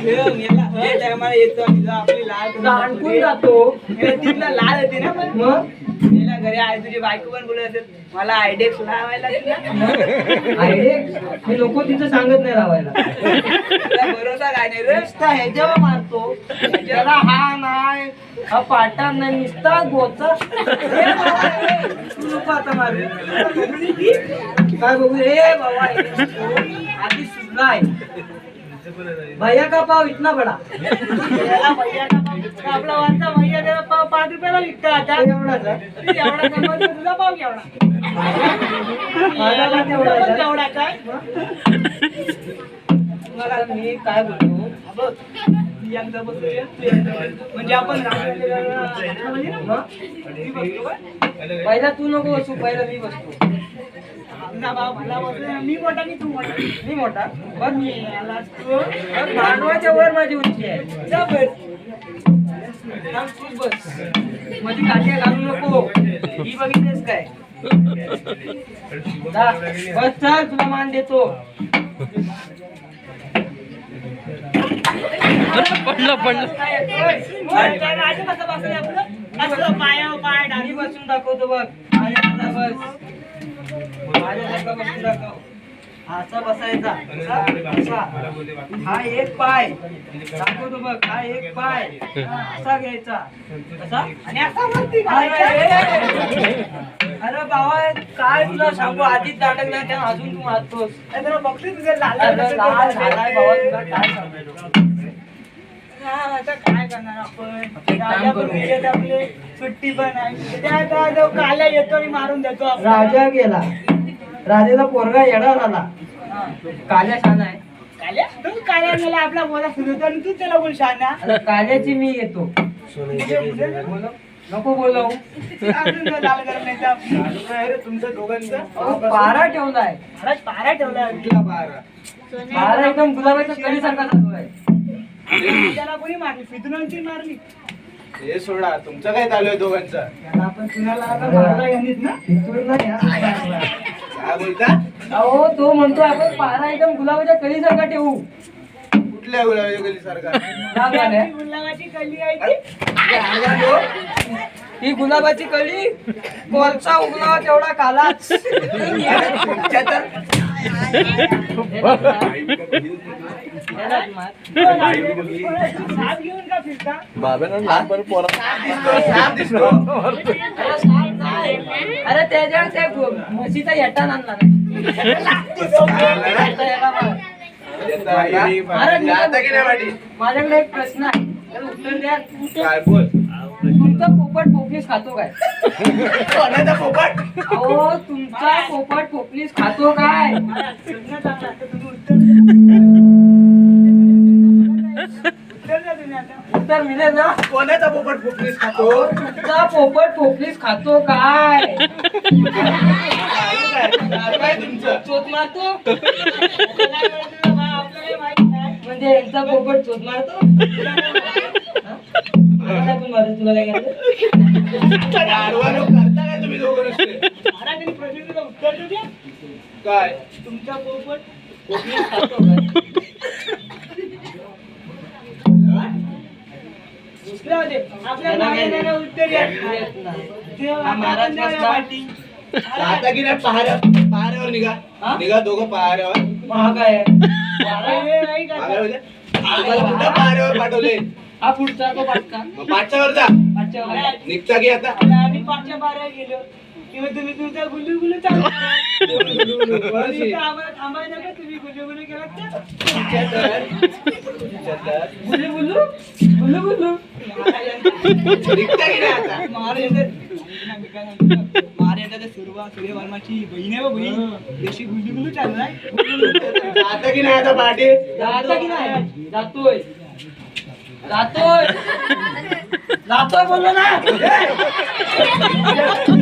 घेऊन याला जे टायमाला येतो आणि जो आपली लाल करून आणकून जातो तिथला लाल होती ना पण. मग? याला घरी आहे तुझी बायको पण बोलत असेल मला आयडेक्स लावायला तुला मी नको तिथं सांगत नाही लावायला. तुला भरोसा काय नाही रे. नुसता ह्याच्यावर मारतो. त्याला हा नाही हा पाटा नाही नुसता गोचा. नको आता मारू. काय बघू? हे बाबा. आधी सुजलाय भैया का पाव इतना बडा। भैया का पाव- आपला भैया पाव पाच रुपयाला विकतो आता. एवढा. तुझा पाव केवढा काय मला मी काय बोलतो? बघ, एकदा. म्हणजे आपण? पहिला तू नको बसू पहिला मी बसतो. आपला भाव मला बसला, मी मोठा की तू मोठा. मी मोठा. बघ मी याला. बघ, मानवाच्या वर माझी उंची आहे. जा बस. बस. मध्ये काठी घालू नको. ही बघितलीस काय? जा, बस चल तुला मान देतो. पडलं पडलं. पाय मी डावी बसून दाखवतो बघ. बस. असा बसायचा हा एक पाय दाखवतो बघ हा एक पाय असा घ्यायचा असा आणि असा वरती अरे बाबा काय तुला सांगू आधीच दाटकला त्या अजून तू मारतोस नाही तर बघते तुझं लाल लाल झालाय बाबा तुला काय सांगायचं काय करणार आपण सुट्टी पण आहे त्या येतो आणि मारून देतो राजा गेला. राजाचा पोरगा येडा झाला हा. काल्या छान आहे. काल्या? तू काल्या आपला बोला. फिरवतो आणि तू त्याला बोल शाना आता काल्याची मी येतो. नको बोलव अजून तो लाल गरम नाही तर. तुमचं दोघांचं. अहो, पारा ठेवलाय. महाराज पारा ठेवला पारा? एकदम गुलाबाच्या कळीसारखा चालू आहे. त्याला कोणी मारली? फितुरांची मारली. हे सोडा तुमचं काय चालू आहे दोघांचं? त्याला आपण आता मारला यांनीच ना? इथून ना या. काय बोलता? अहो तो म्हणतो आपण पारा एकदम गुलाबाच्या कळीसारखा ठेवू. कुठल्या गुलाबाच्या गुलाबाची आहे ती. ही गुलाबाची कळी कोलचा उगला तेवढा कालाच. का लहानपण दिसतो अरे त्याच्या त्या म्हशीचा येटा आणला माझ्याकडे एक प्रश्न आहे. उत्तर द्या. बोल तुमचा पोपट पोपलीस खातो काय? कोणाचा पोपट अहो तुमचा पोपट पोपलीस खातो काय? उत्तर मिळेल ना. कोणाचा पोपट फुकलीस खातो? पोपट पोपलीस खातो काय? तुमचं? मारतो. म्हणजे यांचा पोपट चोत मारतो? मला पण मारू तुला काय करायचं? आडवा लोक करता काय तुम्ही दोघं नुसते? महाराजांनी प्रश्नाचं उत्तर देऊ द्या. काय? तुमचा पोपट पोपलीस खातो काय? दुसऱ्या होते आपल्या त्याला काय महाराजांना उत्तर द्या येत नाही. तेव्हा हा महाराज आपण बसला. वाटी. आता की नाही पहाऱ्या पहाऱ्यावर निघा. हा? निघा दोघं पहाऱ्यावर. महाग आहे अरे, नाही का? कुठं पहाऱ्यावर पाठवले? हा पुढचा तो पाटका मग पाठच्यावर जा. पाचच्या वाला. निघता की आता? आता आम्ही पाचच्या बारा गेलो. किंवा तुम्ही तुमचा गुल्लू गुल्लू चालू करा. आणि इथं आम्हाला थांबायला नका, तुम्ही तर. तुमच्या तर. तुमच्या तर. बुल्लू बुल्लू बुल्लू बुल्लू निघता की नाही आता महाराजांचं- मी काय सांगतो, महाराजांचं सुरवा सूर्यवर्माची बहीण आहे बहीण देशी गुल्लू गुल्लू चालू आहे आता की नाही आता की नाही जातोय. जातोय. जातोय बोललो ना.